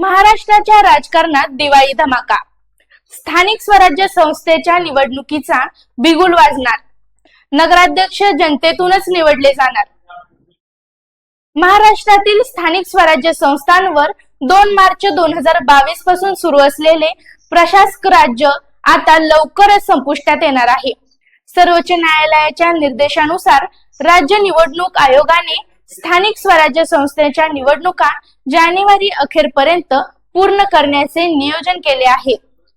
महाराष्ट्राच्या राजकारणात दिवाळी धमाका. स्थानिक स्वराज्य संस्थेच्या निवडणुकीचा बिगुल वाजणार. नगराध्यक्ष जनतेतूनच निवडले जाणार. महाराष्ट्रातील स्थानिक स्वराज्य संस्थांवर दोन मार्च दोन हजार बावीसपासून सुरू असलेले प्रशासक राज्य आता लवकरच संपुष्टात येणार आहे. सर्वोच्च न्यायालयाच्या निर्देशानुसार राज्य निवडणूक आयोगाने स्थानिक स्वराज्य संस्थेच्या निवडणुका जानेवारी अखेरपर्यंत पूर्ण करण्याचे नियोजन केले आहे.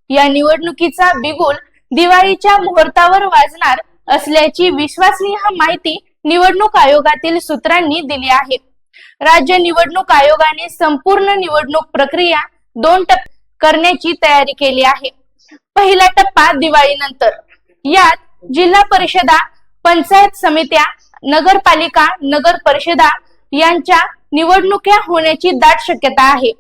या निवडणुकीचा बिगुल दिवाळीच्या मुहूर्तावर वाजणार असल्याची विश्वसनीय माहिती निवडणूक आयोगातील सूत्रांनी दिली आहे. राज्य निवडणूक आयोगाने संपूर्ण निवडणूक प्रक्रिया दोन टप्प्यात करण्याची तयारी केली आहे. पहिला टप्पा दिवाळीनंतर. यात जिल्हा परिषदा पंचायत समित्या नगरपालिका नगर परिषदा यांच्या निवडणुक्या होण्याची दाट शक्यता आहे.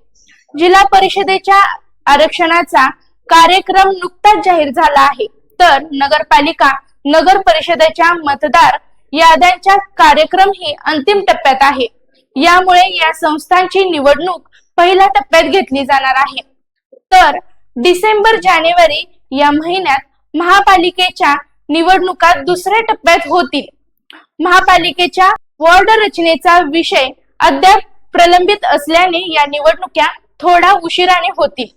जिल्हा परिषदेच्या आरक्षणाचा कार्यक्रम नुकताच जाहीर झाला आहे. तर नगरपालिका नगर परिषदेच्या मतदार याद्यांचा कार्यक्रम ही अंतिम टप्प्यात आहे. यामुळे या संस्थांची निवडणूक पहिल्या टप्प्यात घेतली जाणार आहे. तर डिसेंबर जानेवारी या महिन्यात महापालिकेच्या निवडणुका दुसऱ्या टप्प्यात होतील. महापालिकेच्या वॉर्ड रचनेचा विषय अद्याप प्रलंबित असल्याने या निवडणुक्या थोडा उशिराने होतील.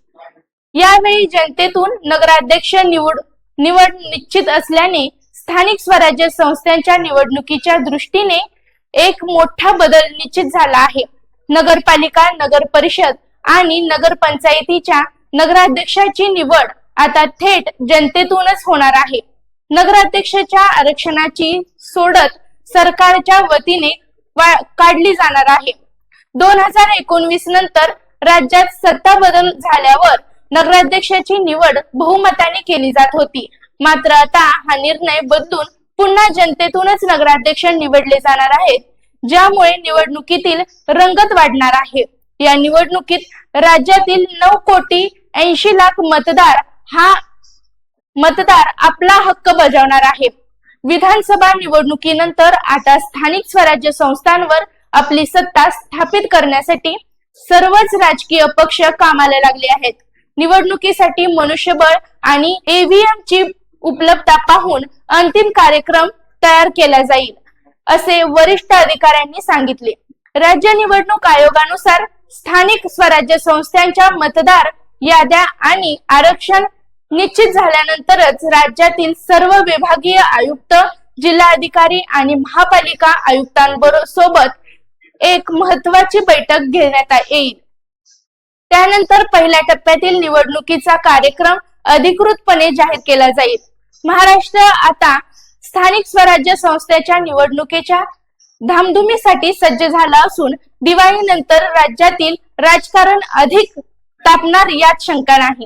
यावेळी जनतेतून नगराध्यक्ष निवड निवड निश्चित असल्याने स्थानिक स्वराज्य संस्थांच्या निवडणुकीच्या दृष्टीने एक मोठा बदल निश्चित झाला आहे. नगरपालिका नगर परिषद आणि नगर पंचायतीच्या नगराध्यक्षाची निवड आता थेट जनतेतूनच होणार आहे. नगराध्यक्षाच्या आरक्षणाची सोडत सरकारच्या वतीने वा- काढली जाणार आहे. दोन हजार एकोणवीस नंतर राज्यात सत्ता बदल झाल्यावर नगराध्यक्षाची निवड बहुमताने केली जात होती. मात्र आता हा निर्णय बदलून पुन्हा जनतेतूनच नगराध्यक्ष निवडले जाणार आहेत ज्यामुळे निवडणुकीतील रंगत वाढणार आहे. या निवडणुकीत राज्यातील नऊ कोटी ऐंशी लाख मतदार हा मतदार आपला हक्क बजावणार आहे विधानसभा निवडणुकीनंतर आता स्थानिक स्वराज्य संस्थांवर आपली सत्ता स्थापित करण्यासाठी सर्वच राजकीय पक्ष कामाला लागले आहेत. निवडणुकीसाठी मनुष्यबळ आणि ईव्हीएम ची उपलब्धता पाहून अंतिम कार्यक्रम तयार केला जाईल असे वरिष्ठ अधिकाऱ्यांनी सांगितले. राज्य निवडणूक आयोगानुसार स्थानिक स्वराज्य संस्थांच्या मतदार याद्या आणि आरक्षण निश्चित झाल्यानंतरच राज्यातील सर्व विभागीय आयुक्त जिल्हाधिकारी आणि महापालिका आयुक्तांबरोबर सोबत एक महत्वाची बैठक घेण्यात येईल. त्यानंतर पहिल्या टप्प्यातील निवडणुकीचा कार्यक्रम अधिकृतपणे जाहीर केला जाईल. महाराष्ट्र आता स्थानिक स्वराज्य संस्थेच्या निवडणुकीच्या धामधुमीसाठी सज्ज झाला असून दिवाळीनंतर राज्यातील राजकारण अधिक तापणार यात शंका नाही.